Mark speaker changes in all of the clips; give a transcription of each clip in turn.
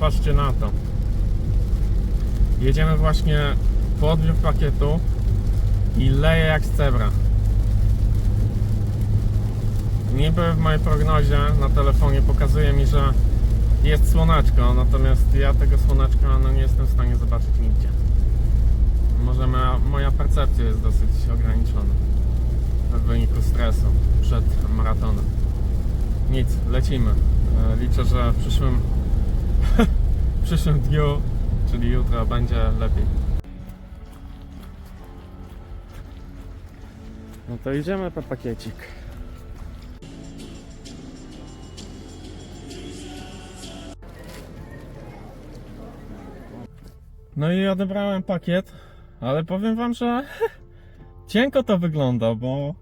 Speaker 1: patrzcie na to. Jedziemy właśnie po odbiór pakietu i leje jak z cebra. Niby w mojej prognozie na telefonie pokazuje mi, że jest słoneczko, natomiast ja tego słoneczka no, nie jestem w stanie zobaczyć nigdzie. Może moja, moja percepcja jest dosyć ograniczona w wyniku stresu przed maratonem. Nic, lecimy. E, Liczę, że w przyszłym, przyszłym dniu, czyli jutro, będzie lepiej. No to idziemy po pakiecik. No i odebrałem pakiet, ale powiem wam, że cienko to wygląda, bo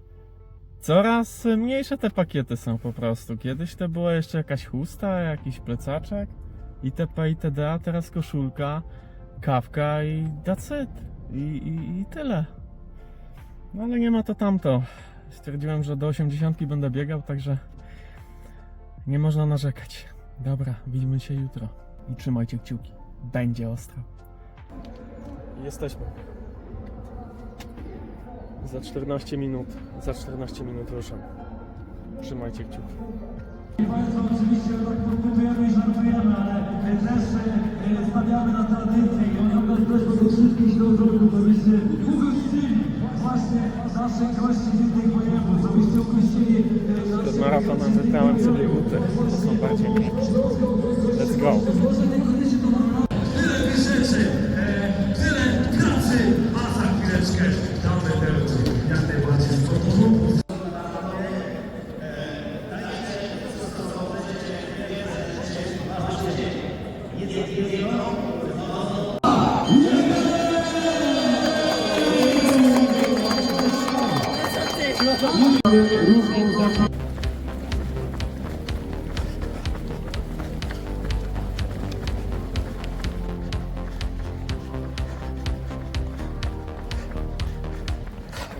Speaker 1: coraz mniejsze te pakiety są po prostu. Kiedyś to była jeszcze jakaś chusta, jakiś plecaczek, itp. itd. A teraz koszulka, kawka i that's it. I, i, I tyle. No ale nie ma to tamto. Stwierdziłem, że do 80 będę biegał, także nie można narzekać. Dobra, widzimy się jutro. I trzymajcie kciuki. Będzie ostro. Jesteśmy. Za 14 minut, za 14 minut ruszam. Trzymajcie kciuki.
Speaker 2: Państwo oczywiście tak podpytujemy i żartujemy, ale też e, stawiamy na tradycję i oni nas też do wszystkich ślązoków, żebyście ugościli właśnie naszych gości z innych województw, żebyście ugościli e, naszych
Speaker 1: maratonem wybrałem sobie buty. To są bardziej miękkie. Let's go.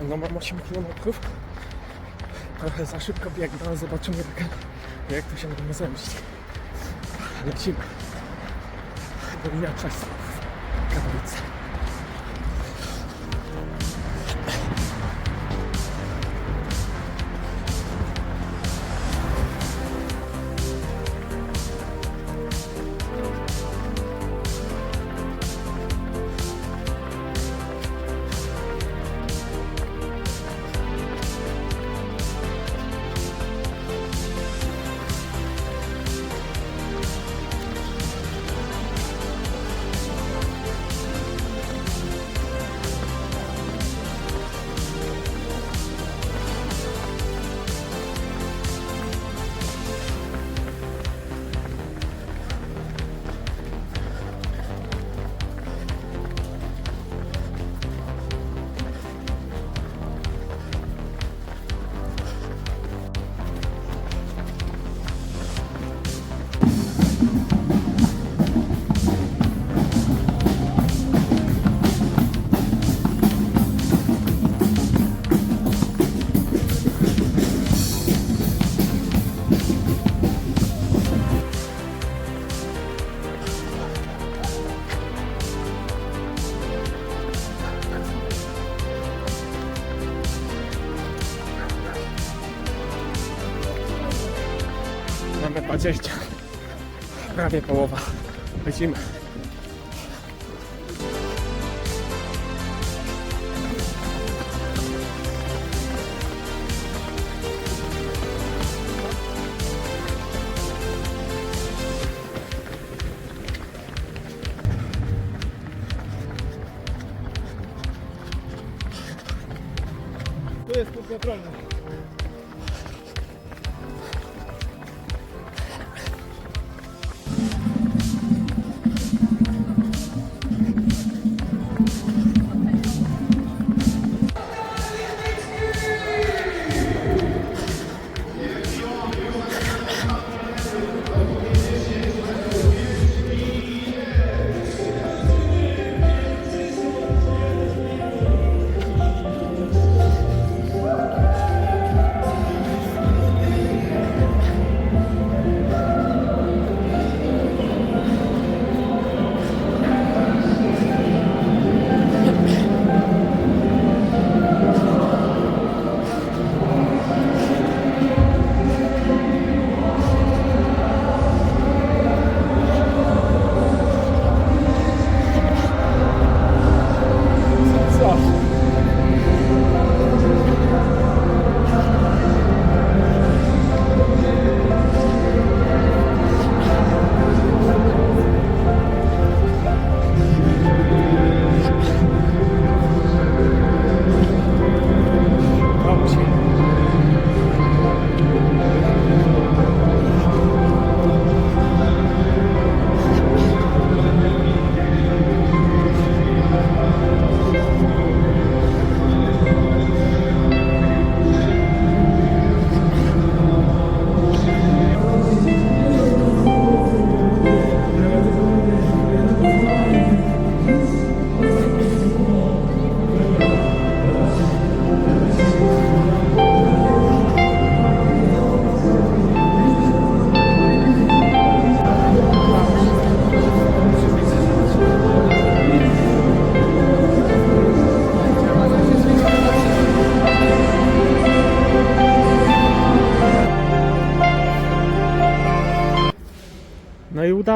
Speaker 1: No mam 8 km. Trochę za szybko biegnę, ale zobaczymy jak, jak to się będę zemścić. Lecimy. Dolina Czesów. Katowice. Mamy 20. Prawie połowa. Lecimy. Tu jest punkt kontrolny.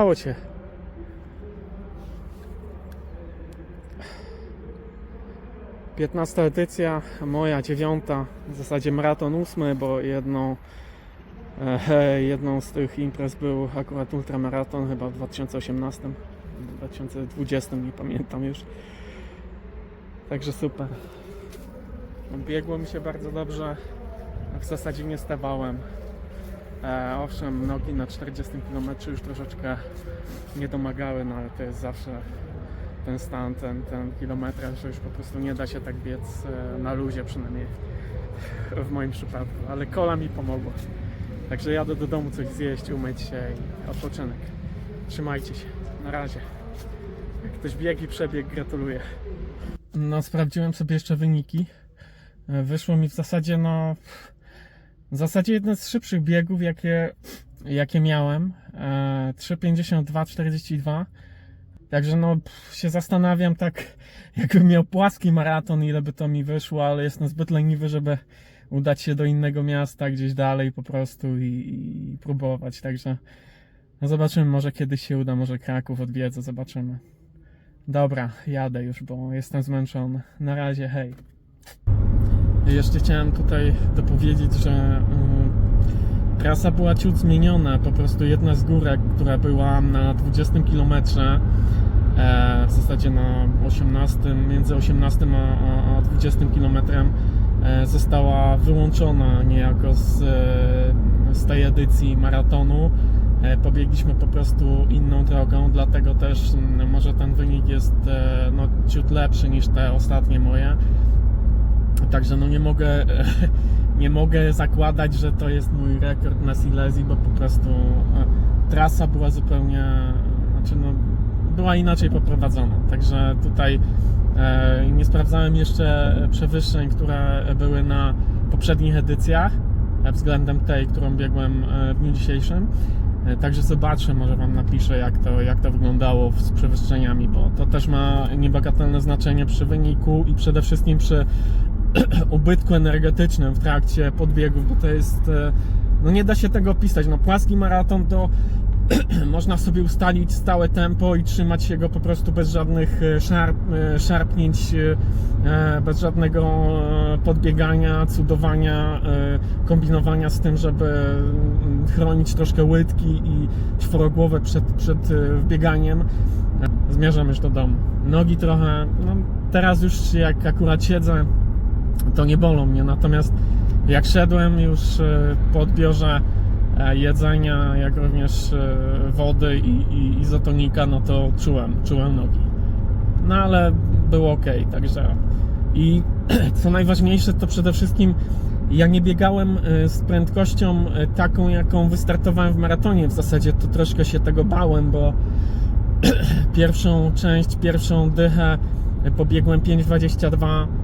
Speaker 1: Robocie. Piętnasta edycja, moja dziewiąta, w zasadzie maraton ósmy, bo jedną, e, jedną z tych imprez był akurat ultramaraton chyba w 2018, 2020, nie pamiętam już. Także super. Biegło mi się bardzo dobrze, w zasadzie nie stawałem. E, owszem, nogi na 40 km już troszeczkę nie domagały, no ale to jest zawsze ten stan, ten, ten że już po prostu nie da się tak biec e, na luzie przynajmniej w moim przypadku, ale kola mi pomogła. Także jadę do domu coś zjeść, umyć się i odpoczynek. Trzymajcie się, na razie. Jak ktoś biegi przebieg, gratuluję. No, sprawdziłem sobie jeszcze wyniki. E, Wyszło mi w zasadzie, no, w zasadzie jeden z szybszych biegów, jakie, jakie miałem. E, 3,52,42. Także no, się zastanawiam tak, jakbym miał płaski maraton, ile by to mi wyszło, ale jestem zbyt leniwy, żeby udać się do innego miasta, gdzieś dalej po prostu i, i próbować. Także no zobaczymy, może kiedyś się uda, może Kraków odwiedzę, zobaczymy. Dobra, jadę już, bo jestem zmęczony. Na razie, hej. Jeszcze chciałem tutaj dopowiedzieć, że mm, trasa była ciut zmieniona. Po prostu jedna z górek, która była na 20 km, e, w zasadzie na 18, między 18 a, a, a 20 km, e, została wyłączona niejako z, e, z tej edycji maratonu. Pobiegliśmy po prostu inną drogą, dlatego też mm, może ten wynik jest no, ciut lepszy niż te ostatnie moje. Także no nie mogę, nie mogę zakładać, że to jest mój rekord na Silesii, bo po prostu e, trasa była zupełnie, znaczy no, była inaczej poprowadzona. Także tutaj e, nie sprawdzałem jeszcze przewyższeń, które były na poprzednich edycjach e, względem tej, którą biegłem w dniu dzisiejszym. E, Także zobaczę, może Wam napiszę, jak to, jak to wyglądało z przewyższeniami, bo to też ma niebagatelne znaczenie przy wyniku i przede wszystkim przy ubytku energetycznym w trakcie podbiegów, bo to jest, e, no nie da się tego opisać, no płaski maraton to można sobie ustalić stałe tempo i trzymać się go po prostu bez żadnych e, szarp, e, szarpnięć, e, bez żadnego podbiegania, cudowania, kombinowania z tym, żeby mm, chronić troszkę łydki i czworogłowę przed, przed wbieganiem. Zmierzam już do domu. Nogi trochę, no teraz już jak akurat siedzę, to nie bolą mnie. Natomiast jak szedłem już po odbiorze jedzenia, jak również e, wody i, i izotonika, no to czułem, czułem nogi. No ale było ok, także i co najważniejsze to przede wszystkim ja nie biegałem e, z prędkością e, taką, jaką wystartowałem w maratonie. W zasadzie to troszkę się tego bałem, bo pierwszą część, pierwszą dychę e, pobiegłem 5.22 E,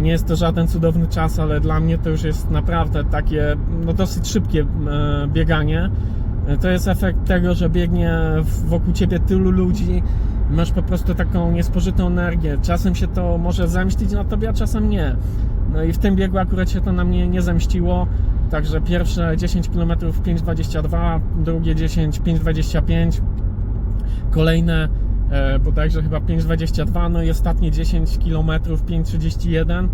Speaker 1: Nie jest to żaden cudowny czas, ale dla mnie to już jest naprawdę takie no dosyć szybkie e, bieganie. E, To jest efekt tego, że biegnie wokół ciebie tylu ludzi, masz po prostu taką niespożytą energię. Czasem się to może zemścić na tobie, a czasem nie. No i w tym biegu akurat się to na mnie nie zemściło. Także pierwsze 10 km 5,22, drugie 10 5,25, kolejne e, bodajże chyba 5,22, no i ostatnie 10 km 5,31,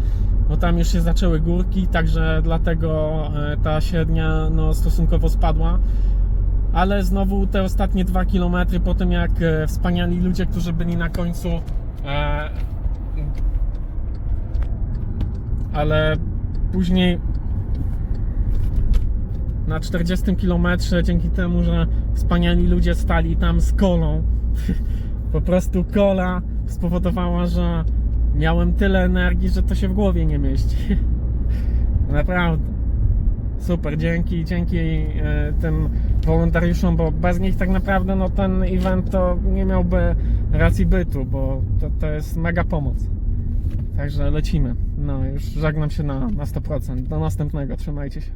Speaker 1: bo tam już się zaczęły górki, także dlatego e, ta średnia no, stosunkowo spadła. Ale znowu te ostatnie 2 km po tym jak e, wspaniali ludzie, którzy byli na końcu e, ale później na 40 km dzięki temu, że wspaniali ludzie stali tam z kolą. Po prostu kola spowodowała, że miałem tyle energii, że to się w głowie nie mieści. Naprawdę. Super, dzięki, dzięki e, tym wolontariuszom, bo bez nich tak naprawdę no, ten event to nie miałby racji bytu, bo to, to jest mega pomoc. Także lecimy. No, już żegnam się na, na 100%. Do następnego, trzymajcie się.